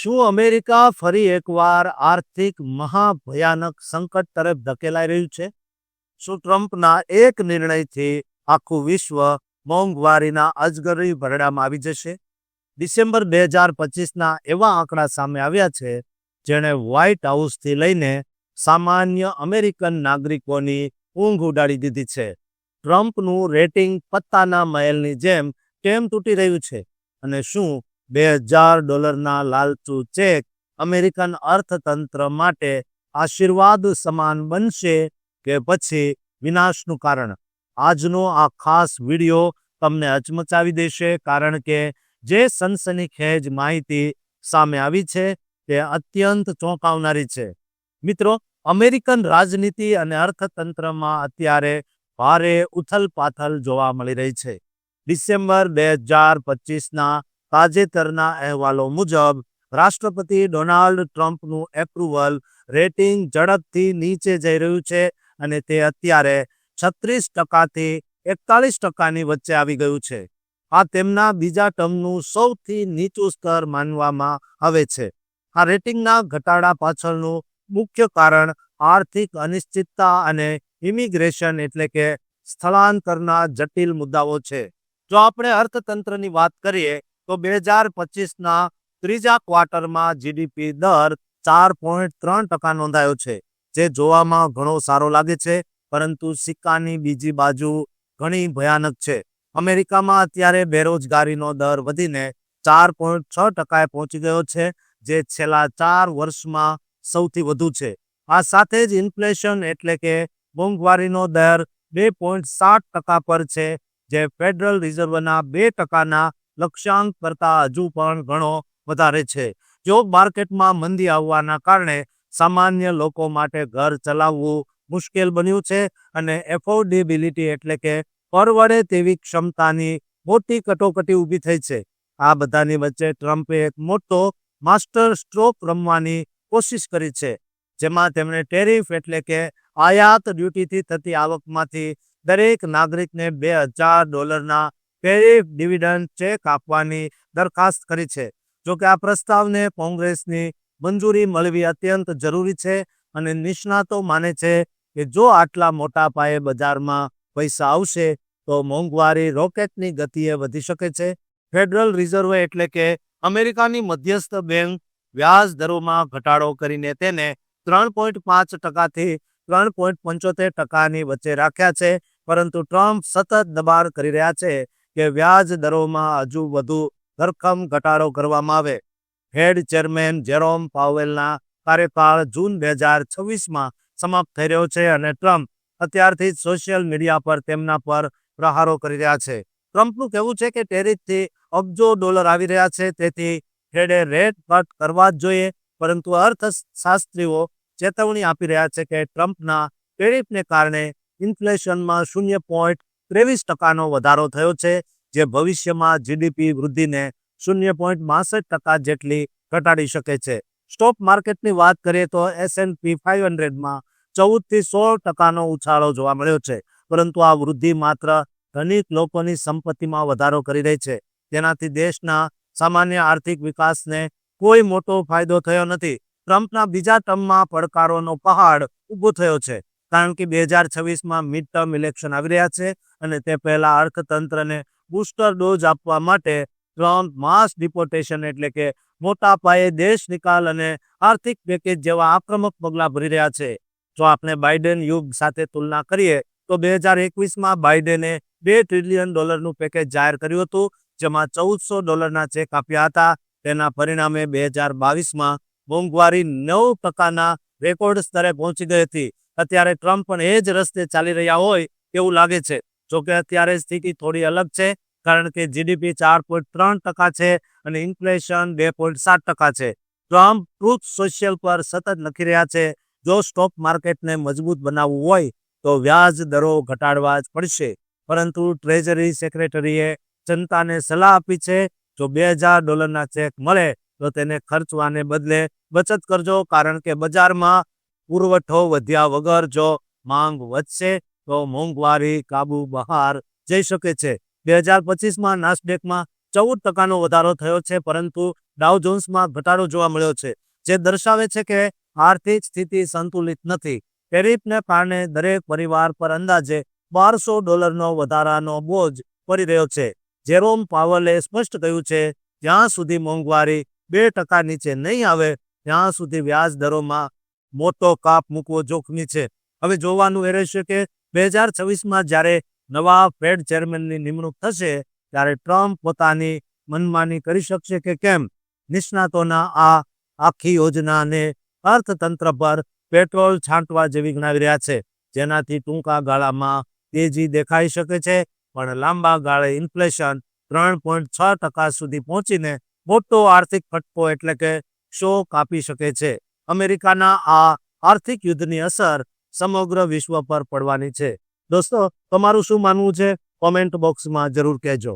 શું અમેરિકા ફરી એકવાર આર્થિક મહાભયાનક સંકટ તરફ ધકેલાઈ રહ્યું છે? શું ટ્રમ્પના એક નિર્ણયથી આખું વિશ્વ મોંઘવારીના અજગરી ભરડામાં આવી જશે? ડિસેમ્બર બે હજાર પચીસના એવા આંકડા સામે આવ્યા છે, જેણે વ્હાઇટ હાઉસથી લઈને સામાન્ય અમેરિકન નાગરિકોની ઊંઘ ઉડાડી દીધી છે. ટ્રમ્પનું રેટિંગ પત્તાના મહેલની જેમ ટેમ તૂટી રહ્યું છે? અને શું બે હજાર ડોલરના લાલચુ ચેક અમેરિકન અર્થતંત્ર માટે આશીર્વાદ સમાન બનશે કે પછી વિનાશનું કારણ? આજનો આ ખાસ વિડિયો તમને અચમચાવી દેશે કારણ કે જે સનસનીખેજ માહિતી સામે આવી છે તે અત્યંત ચોંકાવનારી છે. મિત્રો, અમેરિકન રાજનીતિ અને અર્થતંત્રમાં અત્યારે ભારે ઉથલપાથલ જોવા મળી રહી છે. ડિસેમ્બર બે હજાર પચીસના તાજેતરના અહેવાલો મુજબ, રાષ્ટ્રપતિ ડોનાલ્ડ ટ્રમ્પનું એપ્રુવલ રેટિંગ ઝડપથી નીચે જઈ રહ્યું છે અને તે અત્યારે છત્રીસ ટકાથી એકતાલીસ ટકાની વચ્ચે આવી ગયું છે. આ તેમના બીજા ટર્મનું સૌથી નીચું સ્તર માનવામાં આવે છે. આ રેટિંગના ઘટાડા પાછળનું મુખ્ય કારણ આર્થિક અનિશ્ચિતતા અને ઇમિગ્રેશન એટલે કે સ્થળાંતરના જટિલ મુદ્દાઓ છે. જો આપણે અર્થતંત્રની વાત કરીએ તો બે હજાર પચીસના ત્રીજા ક્વાર્ટરમાં જીડીપી દર ચાર પોઈન્ટ ત્રણ ટકા નોંધાયો છે, જે જોવામાં ઘણો સારો લાગે છે, પરંતુ સિક્કાની બીજી બાજુ ઘણી ભયાનક છે. અમેરિકામાં અત્યારે બેરોજગારીનો દર વધીને ચાર પોઈન્ટ છ ટકાએ પહોંચી ગયો છે, જે છેલ્લા ચાર વર્ષમાં સૌથી વધુ છે. આ સાથે જ ઇન્ફ્લેશન એટલે કે મોંઘવારીનો દર બે પોઈન્ટ સાત ટકા પર છે, જે ફેડરલ રિઝર્વના બે ટકાના લક્ષ્યાંક કરતાં હજુ પણ ઘણો વધારે છે. જોબ માર્કેટમાં મંદી આવવાના કારણે સામાન્ય લોકો માટે ઘર ચલાવવું મુશ્કેલ બન્યું છે અને એફોર્ડેબિલિટી એટલે કે પરવડે તેવી ક્ષમતાની મોટી કટોકટી ઊભી થઈ છે. આ બધાની વચ્ચે ટ્રમ્પે એક મોટો માસ્ટર સ્ટ્રોક રમવાની કોશિશ કરી છે, જેમાં તેમણે ટેરિફ એટલે કે આયાત ડ્યુટીથી થતી આવકમાંથી દરેક નાગરિકને બે હજાર ડોલરના ટેરિફ ડિવિડન્ડ ચેક આપવાની દરખાસ્ત કરી છે. જોકે આ પ્રસ્તાવને કોંગ્રેસની મંજૂરી મળવી અત્યંત જરૂરી છે અને નિષ્ણાતો માને છે કે જો આટલા મોટા પાયે બજારમાં પૈસા આવશે, તો મોંઘવારી રોકેટની ગતિએ વધી શકે છે. ફેડરલ રિઝર્વ એટલે કે અમેરિકાની મધ્યસ્થ બેંક વ્યાજ દરોમાં ઘટાડો કરીને તેને ત્રણ પોઈન્ટ પાંચ ટકાથી ત્રણ પોઈન્ટ પંચોતેર ટકાની વચ્ચે રાખ્યા છે, પરંતુ ટ્રમ્પ સતત દબાણ કરી રહ્યા છે. કે વ્યાજ દરોમાં હજુ વધુ ધરખમ ઘટાડો કરવામાં આવે. હેડ ચેરમેન જેરોમ પાવેલના કાર્યકાળ જૂન બે હજાર છવ્વીસમાં સમાપ્ત થઈ રહ્યો છે અને ટ્રમ્પ અત્યારથી સોશિયલ મીડિયા પર તેમના પર પ્રહારો કરી રહ્યા છે. ટ્રમ્પનું કહેવું છે કે ટેરિફથી અબજો ડોલર આવી રહ્યા છે, તેથી હેડે રેટ કટ કરવા જ જોઈએ, પરંતુ અર્થશાસ્ત્રીઓ ચેતવણી આપી રહ્યા છે કે ટ્રમ્પના ટેરિફને કારણે ઇન્ફ્લેશનમાં શૂન્ય પોઈન્ટ ત્રેવીસ ટકાનો વધારો થયો છે, જે ભવિષ્યમાં જીડીપી વૃદ્ધિને શૂન્ય પોઈન્ટ બાસઠ ટકા જેટલી ઘટાડી શકે છે. સ્ટોક માર્કેટની વાત કરીએ તો એસએનપી ફાઇવ હંડ્રેડમાં ચૌદથી સોળ ટકાનો ઉછાળો જોવા મળ્યો છે, પરંતુ આ વૃદ્ધિ માત્ર ધનિક લોકોની સંપત્તિમાં વધારો કરી રહી છે. તેનાથી દેશના સામાન્ય આર્થિક વિકાસને કોઈ મોટો ફાયદો થયો નથી. ટ્રમ્પના બીજા ટર્મમાં પડકારોનો પહાડ ઊભો થયો છે. કારણ કે બે હજાર છવ્વીસમાં મિડ ટર્મ ઇલેક્શન આવી રહ્યા છે અને તે પહેલા અર્થતંત્રને બુસ્ટર ડોઝ આપવા માટે ત્રણ માસ ડિપોર્ટેશન એટલે કે મોટા પાયે દેશ નિકાલ અને આર્થિક પેકેજ જેવા આક્રમક પગલાં ભરી રહ્યા છે. જો આપણે બાઇડેન યુગ સાથે તુલના કરીએ, તો બે હજાર એકવીસમાં બાઇડેને બે ટ્રિલિયન ડોલરનું પેકેજ જાહેર કર્યું હતું, જેમાં ચૌદસો ડોલરના ચેક આપ્યા હતા. તેના પરિણામે બે હજાર બાવીસમાં મોંઘવારી નવ ટકાના રેકોર્ડ સ્તરે પહોંચી ગઈ હતી. અત્યારે ટ્રમ્પ પણ એ જ રસ્તે ચાલી રહ્યા હોય એવું લાગે છે. જોકે અત્યારે સ્થિતિ થોડી અલગ છે, કારણ કે જીડીપી ચાર પોઈન્ટ છે અને ઇન્ફ્લેશન બે છે. ટ્રમ્પ ટ્રુથ સોશિયલ પર સતત લખી રહ્યા છે, જો સ્ટોક માર્કેટને મજબૂત બનાવવું હોય તો વ્યાજ દરો ઘટાડવા જ પડશે. પરંતુ ટ્રેઝરી સેક્રેટરીએ જનતાને સલાહ આપી છે, જો બે હજાર ડોલરના ચેક મળે તો તેને ખર્ચવાને બદલે બચત કરજો, કારણ કે બજારમાં પુરવઠો વધ્યા વગર જો માંગ વધશે, તો મોંઘવારી કાબુ બહાર જઈ શકે છે. બે હજાર પચીસમાં નાસ્ડેકમાં ચૌદ ટકાનો વધારો થયો છે, પરંતુ ડાઉ જોન્સમાં ઘટાડો જોવા મળ્યો છે, જે દર્શાવે છે કે આર્થિક સ્થિતિ સંતુલિત નથી. ટેરિફને કારણે દરેક પરિવાર પર અંદાજે બારસો ડોલરનો વધારાનો બોજ પડી રહ્યો છે. જેરોમ પાવલે સ્પષ્ટ કહ્યું છે, જ્યાં સુધી મોંઘવારી બે ટકા નીચે નહીં આવે, ત્યાં સુધી વ્યાજ દરોમાં મોટો કાપ મૂકવો જોખમી છે. હવે જોવાનું એ રહેશે કે બે હજાર છવ્વીસમાં જ્યારે નવા ફેડ ચેરમેનની નિમણૂક થશે, ત્યારે ટ્રમ્પ પોતાની મનમાની કરી શકશે કે કેમ? નિષ્ણાતોના આ આખી યોજનાને અર્થતંત્ર પર પેટ્રોલ છાંટવા જેવી ગણાવી રહ્યા છે. જેનાથી ટૂંકા ગાળામાં તેજી દેખાઈ શકે છે, પણ લાંબા ગાળે ઇન્ફ્લેશન ત્રણ પોઈન્ટ છ ટકા સુધી પહોંચીને મોટો આર્થિક ફટકો એટલે કે શોક આપી શકે છે. અમેરિકાના આ આર્થિક યુદ્ધની અસર સમગ્ર વિશ્વ પર પડવાની છે. દોસ્તો, તમારું શું માનવું છે? કોમેન્ટ બોક્સમાં જરૂર કહેજો.